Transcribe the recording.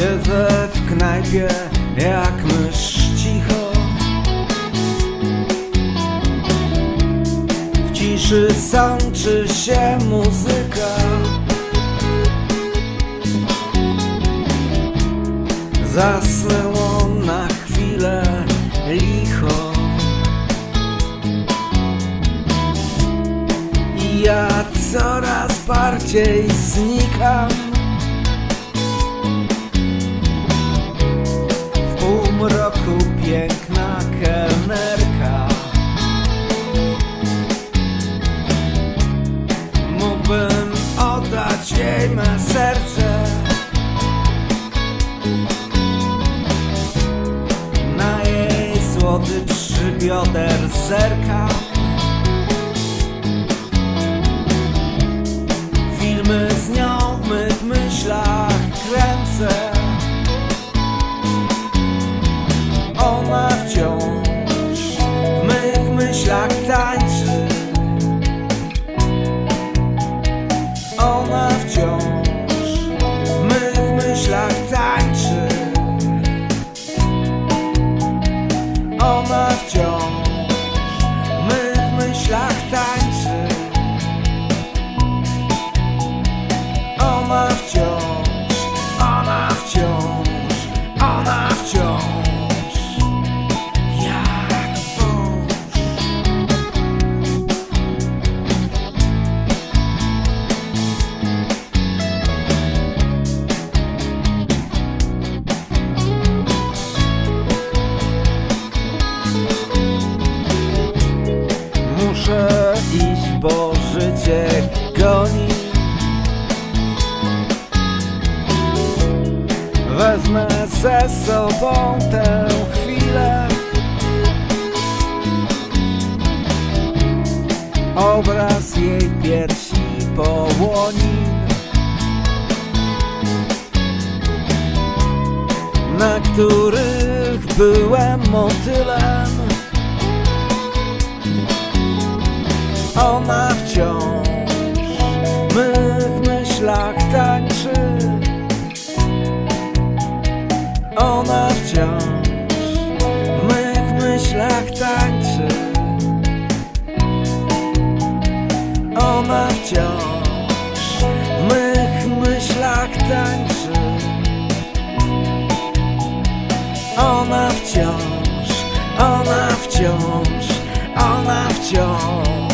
Siedzę w knajpie jak mysz cicho. W ciszy sączy się muzyka Zasnęło na chwilę licho. I ja coraz bardziej znikam. W półmroku piękna kelnerka. Mógłbym oddać jej me serce przybioder zerka. Filmy z nią w mych myślach kręcę. Ona wciąż w mych myślach tańczy wciąż w mych myślach tańczy. Ona wciąż, życie goni. Wezmę ze sobą tę chwilę. Obraz jej piersi połoni. Na których byłem motylem Ona wciąż. W mych myślach tańczy. Ona wciąż. W mych myślach tańczy. Ona wciąż. W mych Ona wciąż, ona wciąż, ona wciąż